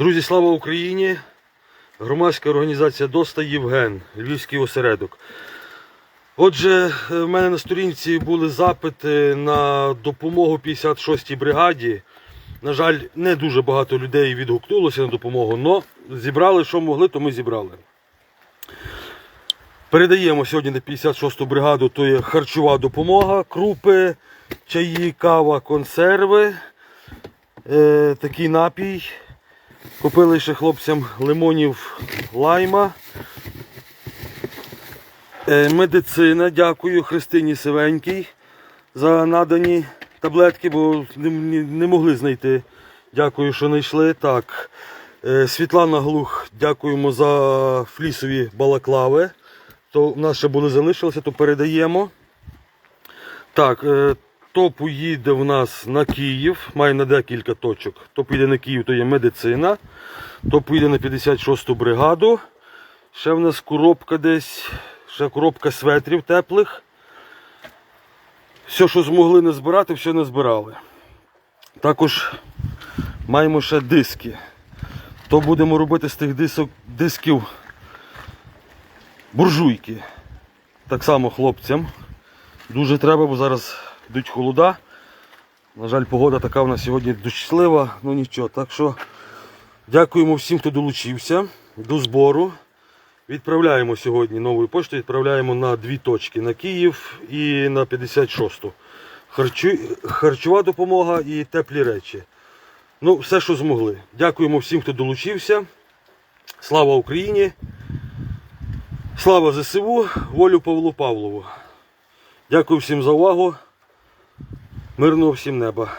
Друзі, слава Україні! Громадська організація Доста Євген, Львівський осередок. Отже, е, в мене на сторінці були запити на допомогу 56-й бригаді. На жаль, не дуже багато людей відгукнулося на допомогу, але зібрали, що могли, то ми зібрали. Передаємо сьогодні на 56-ту бригаду, то є харчова допомога, крупи, чаї, кава, консерви, е, такий напій. Купили ще хлопцям лимонів лайма. Е, медицина, дякую Христині Сивенькій за надані таблетки, бо не, могли знайти. Дякую, що знайшли. Так. Е, Світлана Глух, дякуємо за флісові балаклави. То в нас ще були залишилися, то передаємо. Так, е, то поїде в нас на Київ, має на декілька точок. То поїде на Київ, то є медицина. То поїде на 56-ту бригаду. Ще в нас коробка десь, ще коробка светрів теплих. Все, що змогли не збирати, все не збирали. Також маємо ще диски. То будемо робити з тих дисок, дисків буржуйки. Так само хлопцям. Дуже треба, бо зараз йдуть холода. На жаль, погода така в нас сьогодні дощислива, ну нічого. Так що дякуємо всім, хто долучився до збору. Відправляємо сьогодні новою поштою, відправляємо на дві точки на Київ і на 56-ту. Харчу... Харчова допомога і теплі речі. Ну, все, що змогли. Дякуємо всім, хто долучився. Слава Україні! Слава ЗСУ, волю Павлу Павлову. Дякую всім за увагу. Мирного всім неба.